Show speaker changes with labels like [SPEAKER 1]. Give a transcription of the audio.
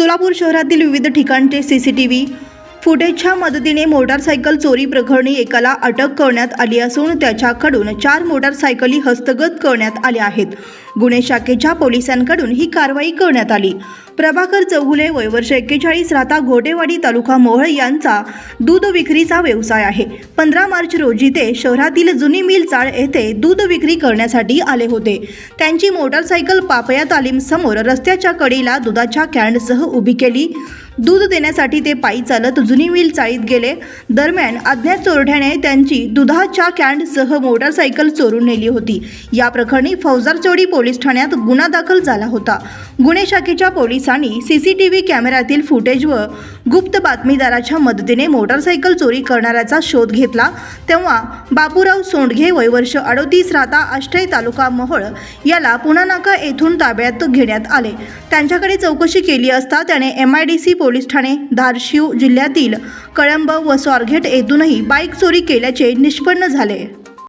[SPEAKER 1] सोलापूर शहरातील विविध ठिकाणचे सी सी टी व्ही फुटेजच्या मदतीने मोटारसायकल चोरी प्रकरणी एकाला अटक करण्यात आली असून त्याच्याकडून चार मोटारसायकली हस्तगत करण्यात आल्या आहेत. गुन्हे शाखेच्या पोलिसांकडून ही कारवाई करण्यात आली. प्रभाकर चौगुले वयवर्ष एक्केचाळीस राहता घोटेवाडी तालुका मोहळ यांचा दूध विक्रीचा व्यवसाय आहे. पंधरा मार्च रोजी ते शहरातील जुनी मिल चाळ येथे दूध विक्री करण्यासाठी आले होते. त्यांची मोटारसायकल पापया तालीम समोर रस्त्याच्या कडीला दुधाच्या कॅनसह उभी केली. दूध देण्यासाठी ते पायी चालत जुनी मिल चाळीत गेले. दरम्यान अज्ञात चोरट्याने त्यांची दुधाच्या कॅनसह मोटारसायकल चोरून नेली होती. या प्रकरणी फौजारचोडी पोलीस पोलीस ठाण्यात गुन्हा दाखल झाला होता. गुन्हे शाखेच्या पोलिसांनी व्ही कॅमेऱ्यातील फुटेज व गुप्त बातमीदाराच्या मदतीने मोटारसायकल चोरी करणाऱ्याचा शोध घेतला. तेव्हा बापूराव सोंडघे वयवर्ष अडोतीस राहता आष्टय तालुका मोहोळ याला पुणानाका येथून ताब्यात घेण्यात आले. त्यांच्याकडे चौकशी केली असता त्याने M I D C police Thane Dharashiv जिल्ह्यातील कळंब व स्वारघेट येथूनही बाईक चोरी केल्याचे निष्पन्न झाले.